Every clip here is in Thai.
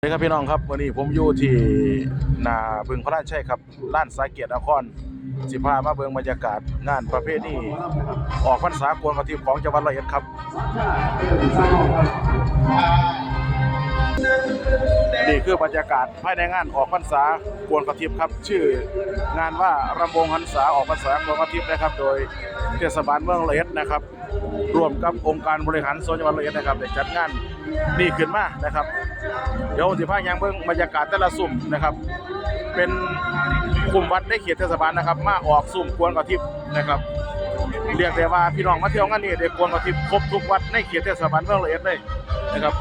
สวัสดีครับพี่น้องครับวันนี้ผมอยู่ที่นาบึงพระราชชัยครับร้านสาเกียรตินครสิพามาเบิ่งบรรยากาศงานประเภทนี้ออกพรรษากวนกระทิบของจังหวัดร้อยเอ็ดครับนี่คือบรรยากาศภายในงานออกพรรษากวนกระทิบครับ ชื่องานว่ารำวงหันษาออกพรรษากวนกระทิบนะครับ โดยเทศบาลเมืองร้อยเอ็ดนะครับร่วมกับองค์การบริหารส่วนจังหวัดร้อยเอ็ดนะครับได้จัดงานนี่ขึ้นมานะครับ เดี๋ยวผมสิพายังเบิ่งบรรยากาศแต่ละสุ่มนะครับ เป็นกลุ่มวัดได้เขตเทศบาลนะครับ มาออกสุ่มกวนกระทิบนะครับเรียกได้ว่าพี่น้องมาเที่ยวงานนี้ได้กวนกระทิบครบทุกวัดในเขตเทศบาลเมืองละเอียดเลยนะครับ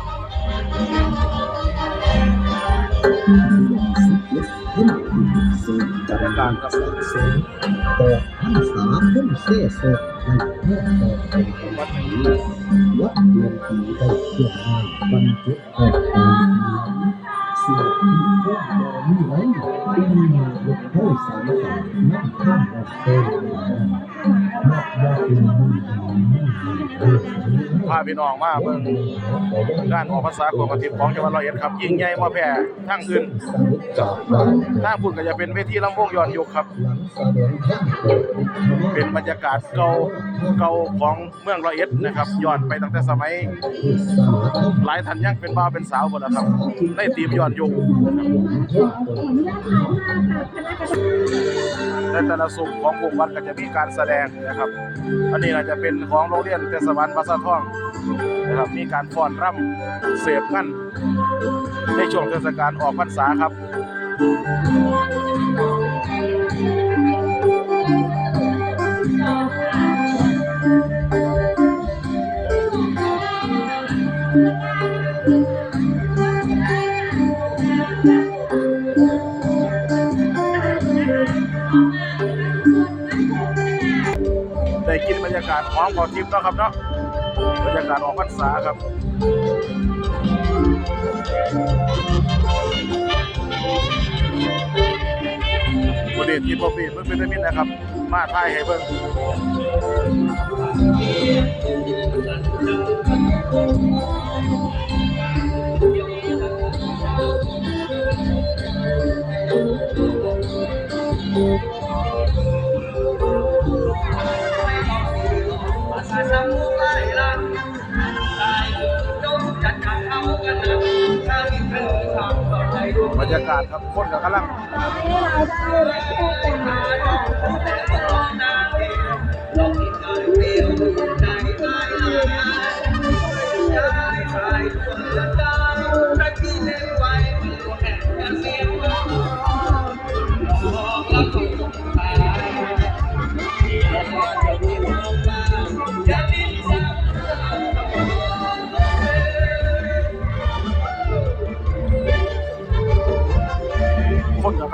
ยากาศครับตอกพันสาพุ่มเสโศกในเมื่อตอกเป็นวัดวัดเดือนปีได้เกี่ยวงานบรรจุออกมามเสียที่พ่อมอมีไว้เป็นงานบุกเข้าาพี่น้องมาเบิ่งงานออกพรรษากวนกระทิบของจังหวัดร้อยเอ็ดครับ ยิ่งใหญ่บ่แพ้ทางอื่นสรุปจากบ้านทางพุ่นก็จะเป็นเวทีลำวงย้อนยุคครับ เป็นบรรยากาศเก่าเก่าของเมืองร้อยเอ็ดนะครับย้อนไปตั้งแต่สมัย หลายท่านยังเป็นบ่าวเป็นสาวหมดแล้วครับในทีมย้อนยุคในแต่ละสุขของกลุ่มวัดก็จะมีการแสดงนะครับ อันนี้น่าจะเป็นของโรงเรียนเทศบาลบาสาทอง นะครับมีการฟ้อนรำเสพกันในช่วงเทศกาลออกพรรษาครับได้กินบรรยากาศของขอทิพย์เนาะครับเนาะ บรรยากาศออกพรรษาครับบริเวณที่พบปีเพิ่งเป็นมิตรนะครับ มาถ่ายให้เบิ่ง บรรยากาศครับคนกับกำลังคน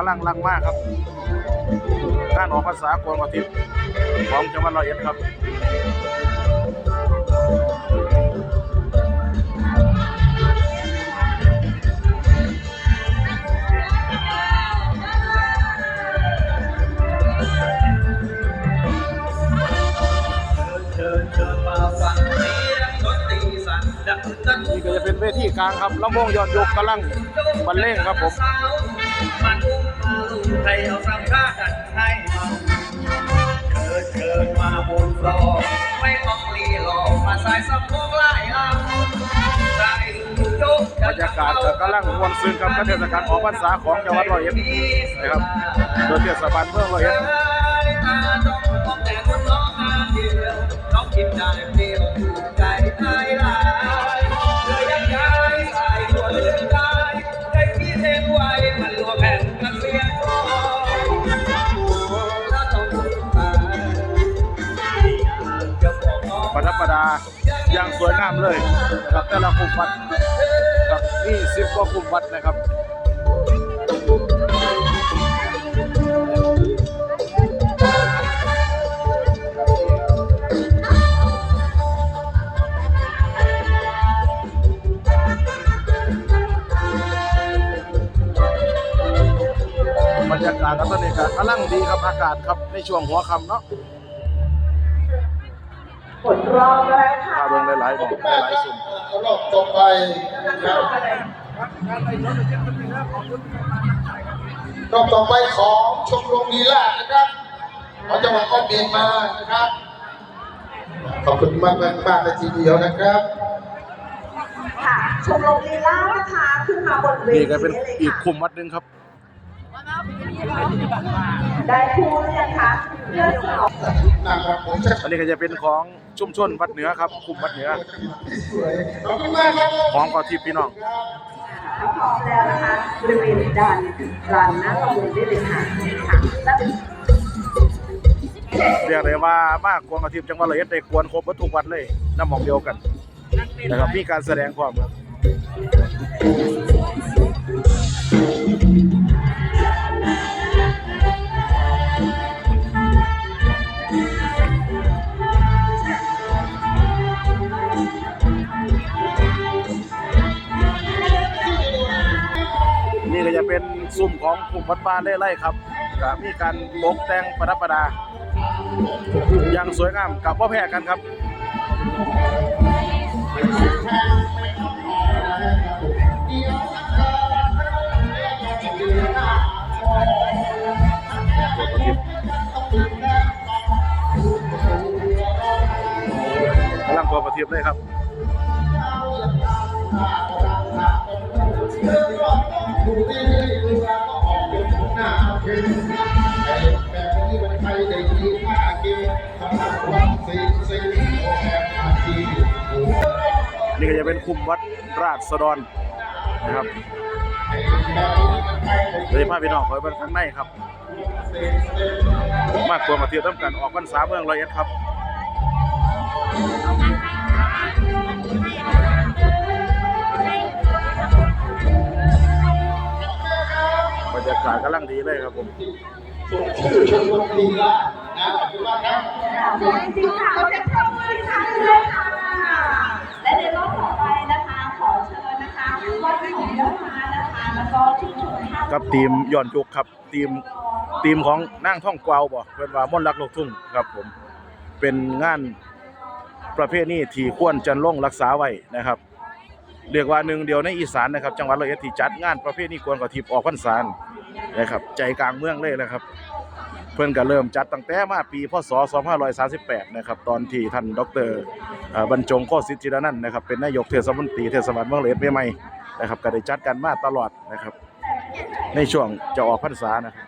ลังลังมากครับการออกภาษากวนกทิพย์ของจังหวัดร้อยเอ็ดครับนี่ก็จะเป็นเวทีกลางครับลำวงย้อนยุคกำลังบรรเลงครับผมมันอุ้มมาลูก ใครเอาสังฆากันให้มาเชิญเชิญมาบนฟลอไม่ต้องรีรอกมาสายสะโพกไล่ลำได้ลูกโยกบรรยากาศก็กำลังมวนซึ้งกับเทศกาลออกพรรษาของจังหวัดร้อยเอ็ดนะครับโดยเทศบาลเมืองร้อยเอ็ดต้องมองแต่คนร้องงานเดียวเขาคิดได้เดียว ประดับประดาอย่างสวยงามเลยนะครับแต่ละกลุ่มวัดครับนี่สิบกว่ากลุ่มวัดนะครับบรรยากาศครับตอนนี้ก็กำลังดีครับอากาศครับในช่วงหัวค่ำเนาะ ผลรอบแรกค่ะพาเบิ่งหลายๆบอกหลายๆสุ่มรอบต่อไปนะครับรอบต่อไปของชมรมลีลาดนะครับขอจังหวัดก้อนเมียนมานะครับ ขอบคุณมากมากมากเลยทีเดียวนะครับค่ะชมรมลีลานะคะขึ้นมาบนเวทีนี่ก็เป็นได้เลยอีกค่ะคุมวัดหนึงครับ ได้พูดหรือยังคะเพื่อนสาวนะครับผมจะอันนี้ก็จะเป็นของชุมชนวัดเหนือครับคุมวัดเหนือสวยขอบคุณมากครับของกอทิพย์พี่น้องถ้าพร้อมแล้วนะคะบริเวณด้านรันหน้าประมูลได้เลยค่ะค่ะแล้วเรียกได้ว่ามากกวนกอทิพย์จังหวัดละเอียดได้กวนครบวัตถุกวัดเลยน้ำหมองเดียวกันนะครับมีการแสดงความครับ เป็นซุ้มของกลุ่มวัดบ้าเล่ไร่ครับก็มีการตกแต่งประดับประดา อย่างสวยงามกับพ่อแพ้กันครับกำลังตัวประทีปเลยครับ ดูดีๆดูแลก็ออกเป็นหน้าเก่งไอ้แบบนี้มันใครได้ดีท่าเก่งทำให้ความสิ่งสิ่งโอแอบอาดีนี่ก็จะเป็นคุมวัดราชสดรนะครับเลยพาพี่น้องคอยเบิ่งข้างในครับ มากกว่ามาเที่ยวน้ำกันออกพรรษาเมืองร้อยเอ็ดครับ กาศกำลังดีเลยครับผมชื่อชมรมลีลานะขอบคุณมากครับจริงๆค่ะเราจะปรบมืออีกครั้งหนึ่งเลยค่ะและในรอบต่อไปนะคะ ขอเชิญนะคะวัดของยอดมานะคะแล้วก็ชุมชนท่ากับทีมย้อนยุคครับทีมทีมของนั่งท่องกวาวบ่เพิ่นว่ามนต์รักลูกทุ่งครับผมเป็นงานประเภทนี้ที่ควรจันลงรักษาไว้นะครับเรียกว่าหนึ่งเดียวในอีสานนะครับ จังหวัดร้อยเอ็ดที่จัดงานประเภทนี้ควรกว่าทิพย์ออกพรรษา นะครับ ใจกลางเมืองเลยนะครับ เพื่อนก็เริ่มจัดตั้งแต่มาปีพศ 2538 นะครับ ตอนที่ท่านดรเอ่อบรรจงโคสิจิรนันท์นะครับ เป็นนายกเทศมนตรีเทศบาลเมืองร้อยเอ็ดใหม่ๆนะครับ ก็ได้จัดกันมาตลอดนะครับ ในช่วงจะออกพรรษานะครับ